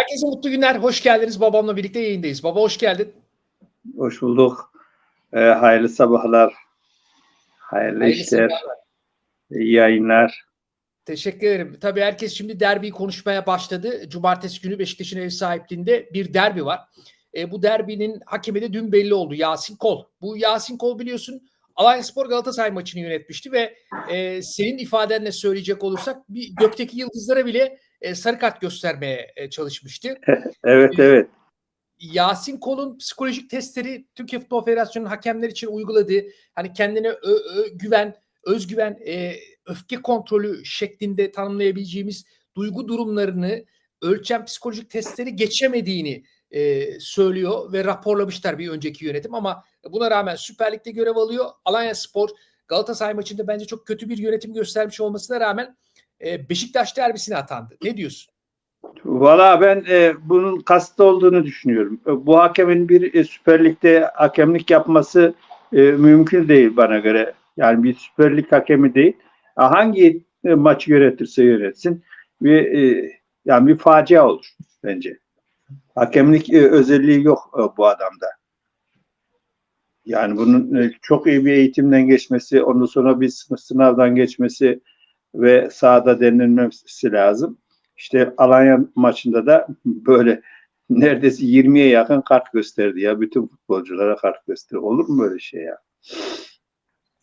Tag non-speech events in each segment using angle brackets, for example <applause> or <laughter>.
Herkese mutlu günler. Hoş geldiniz. Babamla birlikte yayındayız. Baba hoş geldin. Hoş bulduk. Ee, hayırlı sabahlar. Hayırlı, Hayırlı işler, sabahlar. iyi yayınlar. Teşekkür ederim. Tabii herkes şimdi derbiyi konuşmaya başladı. Cumartesi günü Beşiktaş'ın ev sahipliğinde bir derbi var. E, bu derbinin hakemi de dün belli oldu. Yasin Kol. Bu Yasin Kol biliyorsun Alanyaspor Galatasaray maçını yönetmişti ve e, senin ifadenle söyleyecek olursak bir gökteki yıldızlara bile e, sarı kart göstermeye e, çalışmıştı. <laughs> Evet evet. Yasin Kol'un psikolojik testleri Türkiye Futbol Federasyonu'nun hakemler için uyguladığı hani kendine ö- ö- güven, özgüven, e, öfke kontrolü şeklinde tanımlayabileceğimiz duygu durumlarını ölçen psikolojik testleri geçemediğini e, söylüyor ve raporlamışlar bir önceki yönetim ama buna rağmen Süper Lig'de görev alıyor. Alanya Spor Galatasaray maçında bence çok kötü bir yönetim göstermiş olmasına rağmen e, Beşiktaş derbisine atandı. Ne diyorsun? Valla ben e, bunun kastı olduğunu düşünüyorum. E, Bu hakemin bir e, Süper Lig'de hakemlik yapması e, mümkün değil bana göre. Yani bir Süper Lig hakemi değil. E, Hangi e, maçı yönetirse yönetsin bir e, yani bir facia olur bence. Hakemlik e, özelliği yok e, bu adamda. Yani bunun e, çok iyi bir eğitimden geçmesi, ondan sonra bir sınavdan geçmesi ve sahada denilmesi lazım. İşte Alanya maçında da <laughs> böyle neredeyse 20'ye yakın kart gösterdi ya. Bütün futbolculara kart gösterdi. Olur mu böyle şey ya?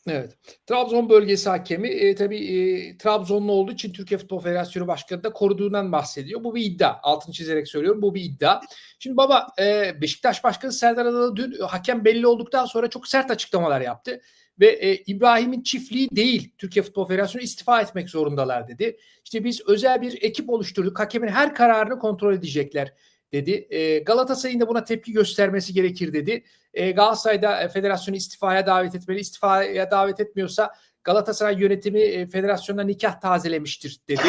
Evet. Trabzon bölgesi hakemi e, tabii e, Trabzonlu olduğu için Türkiye Futbol Federasyonu Başkanı da koruduğundan bahsediyor. Bu bir iddia. Altını çizerek söylüyorum. Bu bir iddia. Şimdi baba e, Beşiktaş Başkanı Serdar Adalı dün hakem belli olduktan sonra çok sert açıklamalar yaptı. Ve e, İbrahim'in çiftliği değil Türkiye Futbol Federasyonu istifa etmek zorundalar dedi. İşte biz özel bir ekip oluşturduk. Hakemin her kararını kontrol edecekler dedi. E, Galatasaray'ın da buna tepki göstermesi gerekir dedi. E, Galatasaray'da e, federasyonu istifaya davet etmeli. İstifaya davet etmiyorsa Galatasaray yönetimi e, federasyonda nikah tazelemiştir dedi.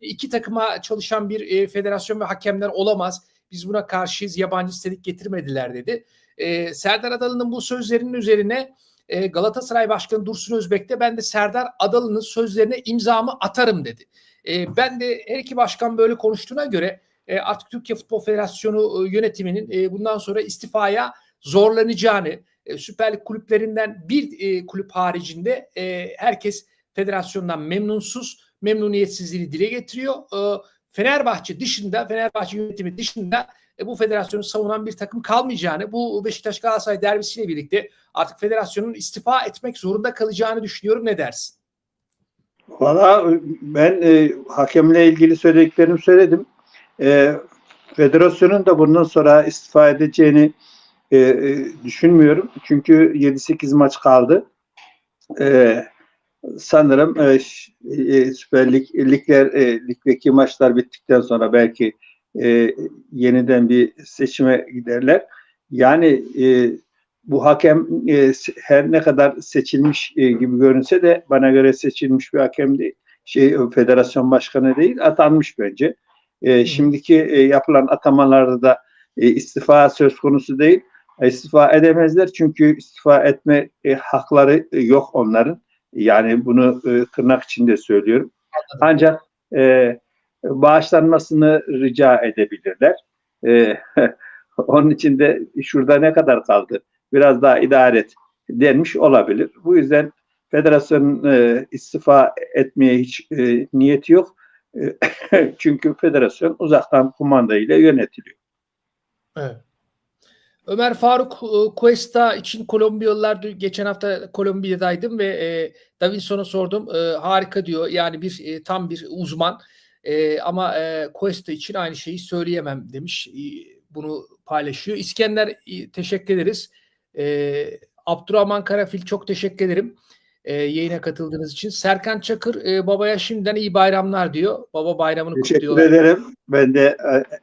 İki takıma çalışan bir e, federasyon ve hakemler olamaz. Biz buna karşıyız. Yabancı istedik getirmediler dedi. E, Serdar Adalı'nın bu sözlerinin üzerine e, Galatasaray Başkanı Dursun Özbek de ben de Serdar Adalı'nın sözlerine imzamı atarım dedi. E, ben de her iki başkan böyle konuştuğuna göre e, artık Türkiye Futbol Federasyonu e, yönetiminin e, bundan sonra istifaya zorlanacağını, e, Süper Lig kulüplerinden bir e, kulüp haricinde e, herkes federasyondan memnunsuz, memnuniyetsizliğini dile getiriyor. E, Fenerbahçe dışında, Fenerbahçe yönetimi dışında e, bu federasyonu savunan bir takım kalmayacağını, bu Beşiktaş Galatasaray derbisiyle birlikte artık federasyonun istifa etmek zorunda kalacağını düşünüyorum. Ne dersin? Valla ben e, hakemle ilgili söylediklerimi söyledim. E, federasyonun da bundan sonra istifa edeceğini e, e, düşünmüyorum. Çünkü 7-8 maç kaldı. E, sanırım e, e, Süper Lig, ligler, e, ligdeki maçlar bittikten sonra belki e, yeniden bir seçime giderler. Yani e, bu hakem e, her ne kadar seçilmiş e, gibi görünse de bana göre seçilmiş bir hakem değil. Şey federasyon başkanı değil, atanmış bence. E, şimdiki e, yapılan atamalarda da e, istifa söz konusu değil. E, İstifa edemezler çünkü istifa etme e, hakları e, yok onların. Yani bunu e, tırnak içinde söylüyorum. Ancak e, bağışlanmasını rica edebilirler. E, <laughs> onun için de şurada ne kadar kaldı? Biraz daha idare et denmiş olabilir. Bu yüzden federasyonun e, istifa etmeye hiç e, niyeti yok. <laughs> Çünkü federasyon uzaktan kumanda ile yönetiliyor. Evet. Ömer Faruk Cuesta için Kolombiyalılar geçen hafta Kolombiya'daydım ve e, Davinson'a sordum. E, harika diyor. Yani bir e, tam bir uzman. E, ama e, Cuesta için aynı şeyi söyleyemem demiş. E, bunu paylaşıyor. İskender e, teşekkür ederiz. E, Abdurrahman Karafil çok teşekkür ederim. E, yayına katıldığınız için. Serkan Çakır e, babaya şimdiden iyi bayramlar diyor. Baba bayramını Teşekkür kutluyorlar. ederim. Ben de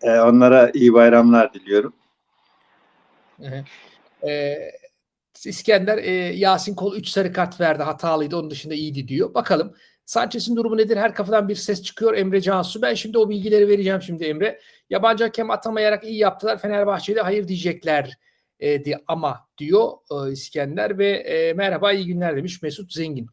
e, e, onlara iyi bayramlar diliyorum. Ee, İskender e, Yasin Kol 3 sarı kart verdi. Hatalıydı. Onun dışında iyiydi diyor. Bakalım. Sanchez'in durumu nedir? Her kafadan bir ses çıkıyor. Emre Cansu. Ben şimdi o bilgileri vereceğim şimdi Emre. Yabancı hakem atamayarak iyi yaptılar. Fenerbahçe'de hayır diyecekler e, di- ama diyor e, İskender ve e, merhaba iyi günler demiş Mesut Zengin.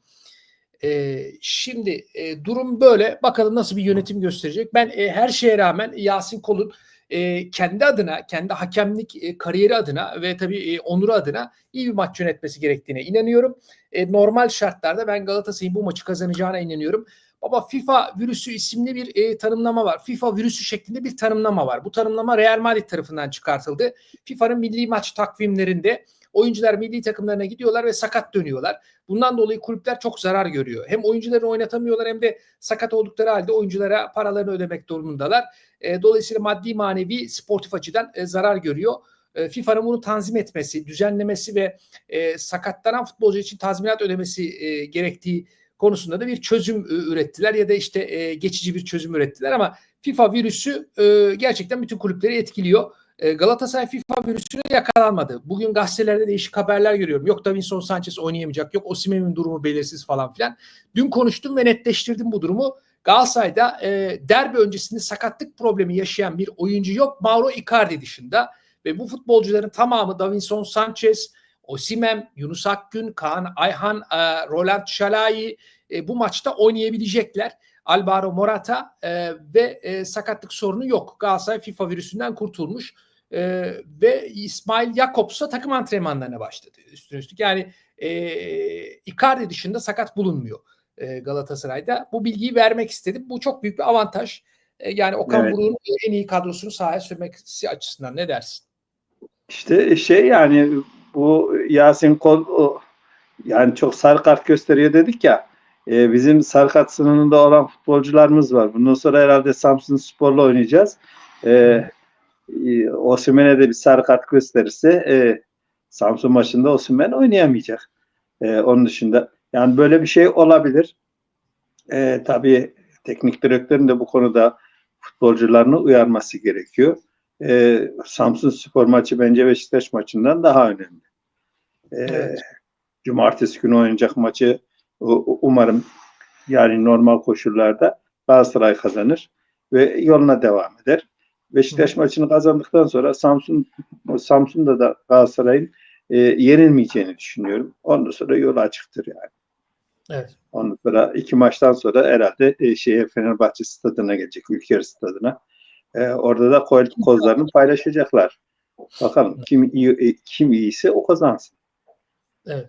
E, şimdi e, durum böyle. Bakalım nasıl bir yönetim gösterecek. Ben e, her şeye rağmen Yasin Kol'un e, kendi adına, kendi hakemlik e, kariyeri adına ve tabii e, onuru adına iyi bir maç yönetmesi gerektiğine inanıyorum. E, normal şartlarda ben Galatasaray'ın bu maçı kazanacağına inanıyorum. Baba FIFA virüsü isimli bir e, tanımlama var. FIFA virüsü şeklinde bir tanımlama var. Bu tanımlama Real Madrid tarafından çıkartıldı. FIFA'nın milli maç takvimlerinde oyuncular milli takımlarına gidiyorlar ve sakat dönüyorlar. Bundan dolayı kulüpler çok zarar görüyor. Hem oyuncuları oynatamıyorlar hem de sakat oldukları halde oyunculara paralarını ödemek durumundalar. E, dolayısıyla maddi manevi sportif açıdan e, zarar görüyor. E, FIFA'nın bunu tanzim etmesi, düzenlemesi ve e, sakatlanan futbolcu için tazminat ödemesi e, gerektiği konusunda da bir çözüm e, ürettiler ya da işte e, geçici bir çözüm ürettiler ama FIFA virüsü e, gerçekten bütün kulüpleri etkiliyor. E, Galatasaray FIFA virüsüne yakalanmadı. Bugün gazetelerde değişik haberler görüyorum. Yok Davinson Sanchez oynayamayacak. Yok Osimhen'in durumu belirsiz falan filan. Dün konuştum ve netleştirdim bu durumu. Galatasaray'da e, derbi öncesinde sakatlık problemi yaşayan bir oyuncu yok. Mauro Icardi dışında ve bu futbolcuların tamamı Davinson Sanchez, Osimhen, Yunus Akgün, Kaan Ayhan, e, Roland Şalai e, bu maçta oynayabilecekler. Alvaro Morata e, ve e, sakatlık sorunu yok. Galatasaray FIFA virüsünden kurtulmuş. E, ve İsmail Jakobs da takım antrenmanlarına başladı üstüne üstlük. Yani e, Icardi dışında sakat bulunmuyor e, Galatasaray'da. Bu bilgiyi vermek istedim. Bu çok büyük bir avantaj. E, yani Okan Evet. Buruk'un en iyi kadrosunu sahaya sürmesi açısından ne dersin? İşte şey yani bu Yasin Kol yani çok sarı kart gösteriyor dedik ya. e, bizim sarı kart sınırında olan futbolcularımız var. Bundan sonra herhalde Samsun Spor'la oynayacağız. E, e, Osimhen'e de bir sarı kart gösterirse e, Samsun maçında Osimhen oynayamayacak. E, onun dışında yani böyle bir şey olabilir. E, tabii teknik direktörün de bu konuda futbolcularını uyarması gerekiyor e, Samsun Spor maçı bence Beşiktaş maçından daha önemli. E, Evet. Cumartesi günü oynayacak maçı umarım yani normal koşullarda Galatasaray kazanır ve yoluna devam eder. Beşiktaş maçını kazandıktan sonra Samsun Samsun'da da Galatasaray'ın e, yenilmeyeceğini düşünüyorum. Ondan sonra yolu açıktır yani. Evet. Ondan sonra iki maçtan sonra herhalde e, şeye Fenerbahçe stadına gelecek, Ülker stadına. E, orada da kol, kozlarını paylaşacaklar. Bakalım kim iyi e, kim iyiyse o kazansın. Evet.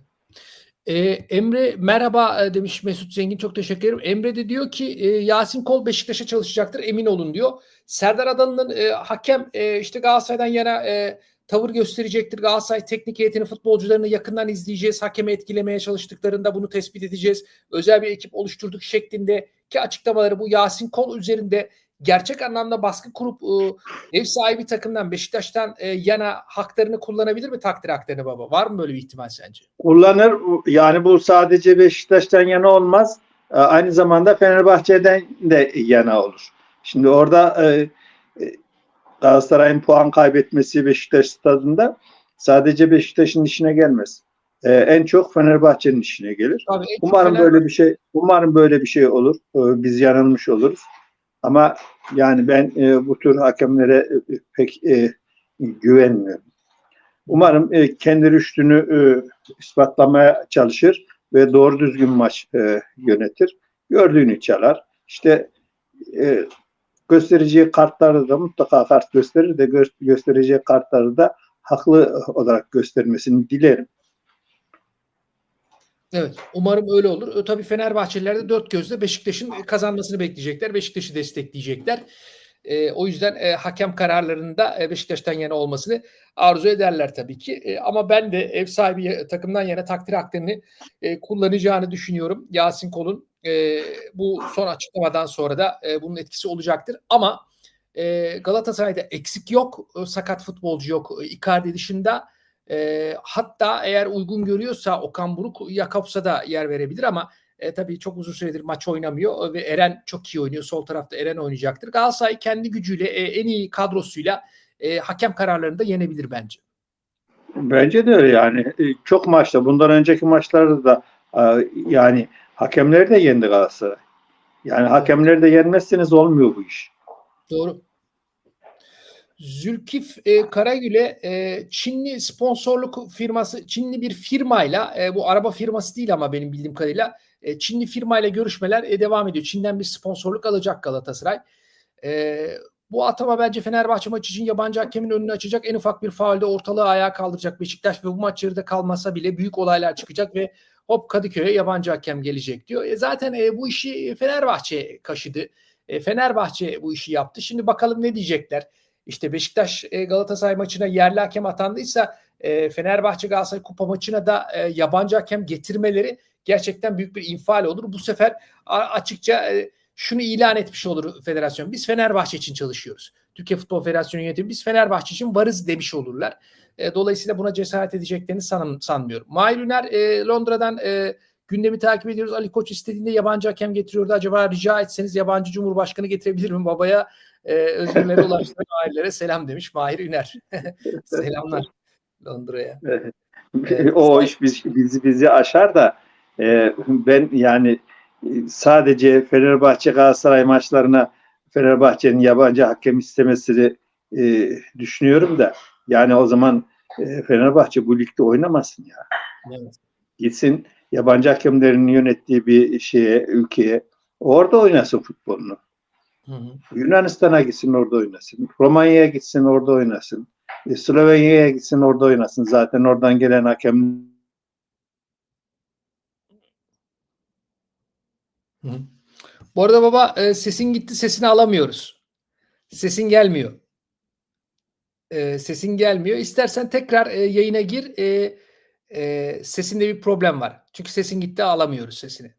Ee, Emre merhaba e, demiş Mesut Zengin çok teşekkür ederim. Emre de diyor ki e, Yasin Kol Beşiktaş'a çalışacaktır emin olun diyor. Serdar Adalı'nın e, hakem e, işte Galatasaray'dan yana e, tavır gösterecektir. Galatasaray teknik heyetini futbolcularını yakından izleyeceğiz. Hakemi etkilemeye çalıştıklarında bunu tespit edeceğiz. Özel bir ekip oluşturduk şeklinde ki açıklamaları bu Yasin Kol üzerinde gerçek anlamda baskı kurup e, ev sahibi takımdan Beşiktaş'tan e, yana haklarını kullanabilir mi takdir haklarını baba? Var mı böyle bir ihtimal sence? Kullanır. Yani bu sadece Beşiktaş'tan yana olmaz. E, Aynı zamanda Fenerbahçe'den de yana olur. Şimdi orada e, Galatasaray'ın puan kaybetmesi Beşiktaş stadında sadece Beşiktaş'ın işine gelmez. E, en çok Fenerbahçe'nin işine gelir. Tabii, Umarım Fener- böyle bir şey umarım böyle bir şey olur. Ee, Biz yanılmış oluruz. Ama yani ben e, bu tür hakemlere e, pek e, güvenmiyorum. Umarım e, kendi rüştünü e, ispatlamaya çalışır ve doğru düzgün maç e, yönetir. Gördüğünü çalar. İşte e, göstereceği kartları da mutlaka kart gösterir de gö- göstereceği kartları da haklı olarak göstermesini dilerim. Evet, umarım öyle olur. E, tabii Fenerbahçeliler de dört gözle Beşiktaş'ın kazanmasını bekleyecekler. Beşiktaş'ı destekleyecekler. E, o yüzden e, hakem kararlarında e, Beşiktaş'tan yana olmasını arzu ederler tabii ki. E, ama ben de ev sahibi ya- takımdan yana takdir haklarını e, kullanacağını düşünüyorum. Yasin Kol'un e, bu son açıklamadan sonra da e, bunun etkisi olacaktır. Ama e, Galatasaray'da eksik yok, e, sakat futbolcu yok. E, Icardi dışında e, hatta eğer uygun görüyorsa Okan Buruk Jakobs'a da yer verebilir ama e, tabii çok uzun süredir maç oynamıyor ve Eren çok iyi oynuyor. Sol tarafta Eren oynayacaktır. Galatasaray kendi gücüyle e, en iyi kadrosuyla e, hakem kararlarını da yenebilir bence. Bence de öyle yani. E, Çok maçta bundan önceki maçlarda da e, yani hakemleri de yendi Galatasaray. Yani hakemleri de yenmezseniz olmuyor bu iş. Doğru. Zülkif e, Karagül'e e, Çinli sponsorluk firması, Çinli bir firmayla, e, bu araba firması değil ama benim bildiğim kadarıyla e, Çinli firmayla görüşmeler e, devam ediyor. Çin'den bir sponsorluk alacak Galatasaray. E, bu atama bence Fenerbahçe maçı için yabancı hakemin önünü açacak. En ufak bir faulde ortalığı ayağa kaldıracak Beşiktaş ve bu maç yarıda kalmasa bile büyük olaylar çıkacak ve hop Kadıköy'e yabancı hakem gelecek diyor. E, zaten e, bu işi Fenerbahçe kaşıdı. E, Fenerbahçe bu işi yaptı. Şimdi bakalım ne diyecekler. İşte Beşiktaş e, Galatasaray maçına yerli hakem atandıysa e, Fenerbahçe Galatasaray kupa maçına da e, yabancı hakem getirmeleri gerçekten büyük bir infial olur. Bu sefer açıkça şunu ilan etmiş olur federasyon. Biz Fenerbahçe için çalışıyoruz. Türkiye Futbol Federasyonu yönetimi biz Fenerbahçe için varız demiş olurlar. Dolayısıyla buna cesaret edeceklerini san, sanmıyorum. Mahir Üner Londra'dan gündemi takip ediyoruz. Ali Koç istediğinde yabancı hakem getiriyordu. Acaba rica etseniz yabancı cumhurbaşkanı getirebilir mi babaya? E, özürleri ulaştıran ailelere selam demiş Mahir Üner. <laughs> Selamlar Londra'ya. Evet, o iş biz, bizi bizi aşar da e, ben yani e, sadece Fenerbahçe Galatasaray maçlarına Fenerbahçe'nin yabancı hakem istemesini e, düşünüyorum da yani o zaman e, Fenerbahçe bu ligde oynamasın ya. Evet. Gitsin yabancı hakemlerin yönettiği bir şeye, ülkeye orada oynasın futbolunu. Yunanistan'a gitsin orada oynasın. Romanya'ya gitsin orada oynasın. E, Slovenya'ya gitsin orada oynasın. Zaten oradan gelen hakem hı. Bu arada baba e, sesin gitti sesini alamıyoruz. Sesin gelmiyor. E, sesin gelmiyor. İstersen tekrar e, yayına gir. E, e, sesinde bir problem var. Çünkü sesin gitti alamıyoruz sesini.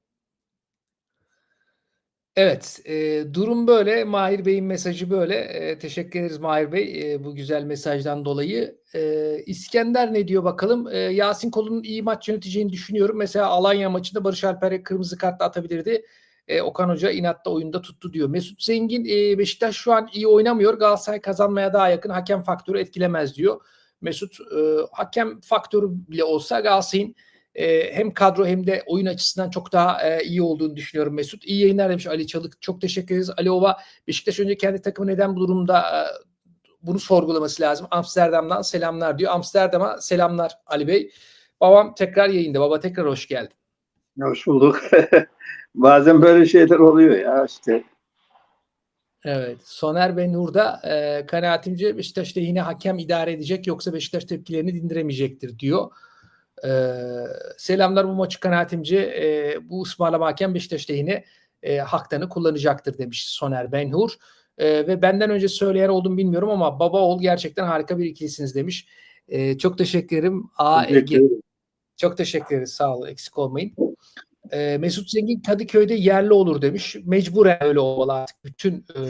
Evet, e, durum böyle. Mahir Bey'in mesajı böyle. E, teşekkür ederiz Mahir Bey e, bu güzel mesajdan dolayı. E, İskender ne diyor bakalım? E, Yasin Kol'un iyi maç yöneteceğini düşünüyorum. Mesela Alanya maçında Barış Alper'e kırmızı kart atabilirdi. E, Okan Hoca inatla oyunda tuttu diyor. Mesut Zengin e, Beşiktaş şu an iyi oynamıyor. Galatasaray kazanmaya daha yakın. Hakem faktörü etkilemez diyor. Mesut e, hakem faktörü bile olsa Galatasaray'ın e, hem kadro hem de oyun açısından çok daha e, iyi olduğunu düşünüyorum Mesut. İyi yayınlar demiş Ali Çalık. Çok teşekkür ederiz. Ali Ova Beşiktaş önce kendi takımı neden bu durumda e, bunu sorgulaması lazım. Amsterdam'dan selamlar diyor. Amsterdam'a selamlar Ali Bey. Babam tekrar yayında. Baba tekrar hoş geldin. hoş bulduk. <laughs> Bazen böyle şeyler oluyor ya işte. Evet. Soner Benur da e, kanaatimce Beşiktaş'ta yine hakem idare edecek yoksa Beşiktaş tepkilerini dindiremeyecektir diyor. E, selamlar bu maçı kanaatimce e, bu ısmarlama hakem Beşiktaş lehine e, haklarını kullanacaktır demiş Soner Benhur. E, ve benden önce söyleyen oldum bilmiyorum ama baba oğul gerçekten harika bir ikilisiniz demiş. E, çok teşekkür ederim. A Ege. Çok teşekkür ederiz. Sağ olun. Eksik olmayın. E, Mesut Zengin Kadıköy'de yerli olur demiş. Mecburen öyle olmalı artık bütün e,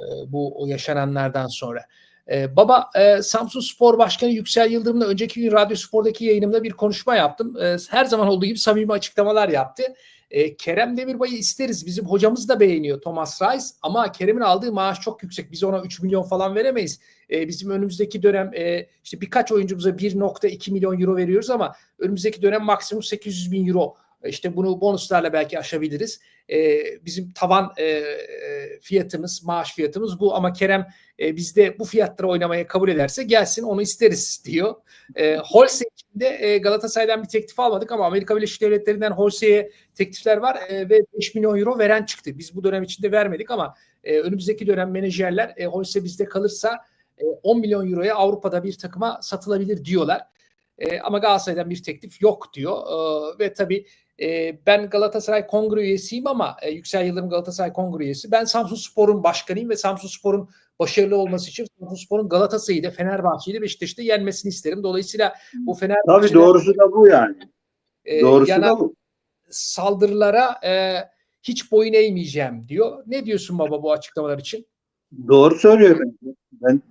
e, bu yaşananlardan sonra. E, baba e, Samsun Spor Başkanı Yüksel Yıldırım'la önceki gün Radyo Spor'daki yayınımda bir konuşma yaptım. E, her zaman olduğu gibi samimi açıklamalar yaptı. E, Kerem Demirbay'ı isteriz. Bizim hocamız da beğeniyor Thomas Rice ama Kerem'in aldığı maaş çok yüksek. Biz ona 3 milyon falan veremeyiz. E, bizim önümüzdeki dönem e, işte birkaç oyuncumuza 1.2 milyon euro veriyoruz ama önümüzdeki dönem maksimum 800 bin euro işte bunu bonuslarla belki aşabiliriz. Ee, bizim tavan e, fiyatımız, maaş fiyatımız bu ama Kerem e, bizde bu fiyatlara oynamaya kabul ederse gelsin onu isteriz diyor. E, Holse için de e, Galatasaray'dan bir teklif almadık ama Amerika Birleşik Devletleri'nden Holse'ye teklifler var e, ve 5 milyon euro veren çıktı. Biz bu dönem içinde vermedik ama e, önümüzdeki dönem menajerler e, Holse bizde kalırsa e, 10 milyon euroya Avrupa'da bir takıma satılabilir diyorlar. E, ama Galatasaray'dan bir teklif yok diyor. E, ve tabii e, ben Galatasaray Kongre üyesiyim ama e, Yüksel Yıldırım Galatasaray Kongre üyesi. Ben Samsun Spor'un başkanıyım ve Samsun Spor'un başarılı olması için Samsun Spor'un Galatasaray'ı da Fenerbahçe'yi de Beşiktaş'ı da yenmesini isterim. Dolayısıyla bu Fenerbahçe'den Tabii doğrusu da bu yani. e, Doğrusu yanan da bu. saldırılara e, hiç boyun eğmeyeceğim diyor. Ne diyorsun baba bu açıklamalar için? Doğru söylüyor ben. Ben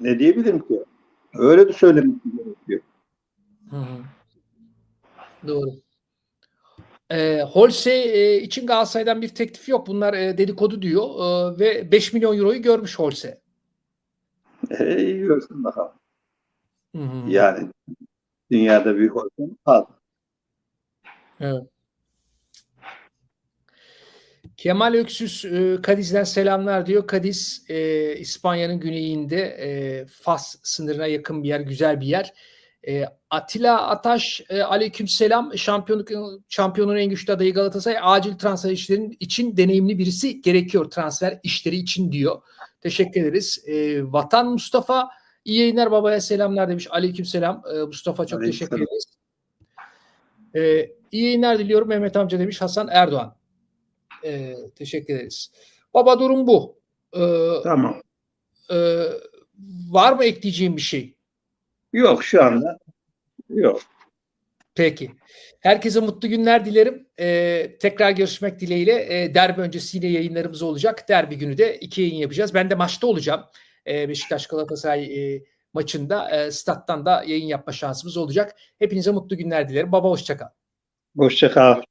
ne diyebilirim ki? Öyle de söylemek gerekiyor. Hı hı. Doğru. E, Holse e, için Galatasaray'dan bir teklif yok. Bunlar e, dedikodu diyor e, ve 5 milyon euroyu görmüş Holse. E, iyi görsün bakalım. Hı hı. Yani dünyada büyük olsun fazla. Evet. Kemal Öksüz e, Kadiz'den selamlar diyor. Kadiz e, İspanya'nın güneyinde e, Fas sınırına yakın bir yer, güzel bir yer. E, Atilla Ataş e, aleykümselam. Şampiyonluk şampiyonun en güçlü adayı Galatasaray acil transfer işlerinin için deneyimli birisi gerekiyor transfer işleri için diyor. Teşekkür ederiz. E, Vatan Mustafa iyi yayınlar babaya selamlar demiş. Aleykümselam. E, Mustafa çok Aleykümselam. teşekkür ederiz. E, iyi yayınlar diliyorum Mehmet amca demiş Hasan Erdoğan. E, teşekkür ederiz. Baba durum bu. E, Tamam. e, var mı ekleyeceğim bir şey? Yok şu anda. Yok. Peki. Herkese mutlu günler dilerim. Ee, tekrar görüşmek dileğiyle. Ee, derbi öncesi yine yayınlarımız olacak. Derbi günü de iki yayın yapacağız. Ben de maçta olacağım. Ee, Beşiktaş Galatasaray e, maçında e, stat'tan da yayın yapma şansımız olacak. Hepinize mutlu günler dilerim. Baba hoşçakal. Hoşça kal.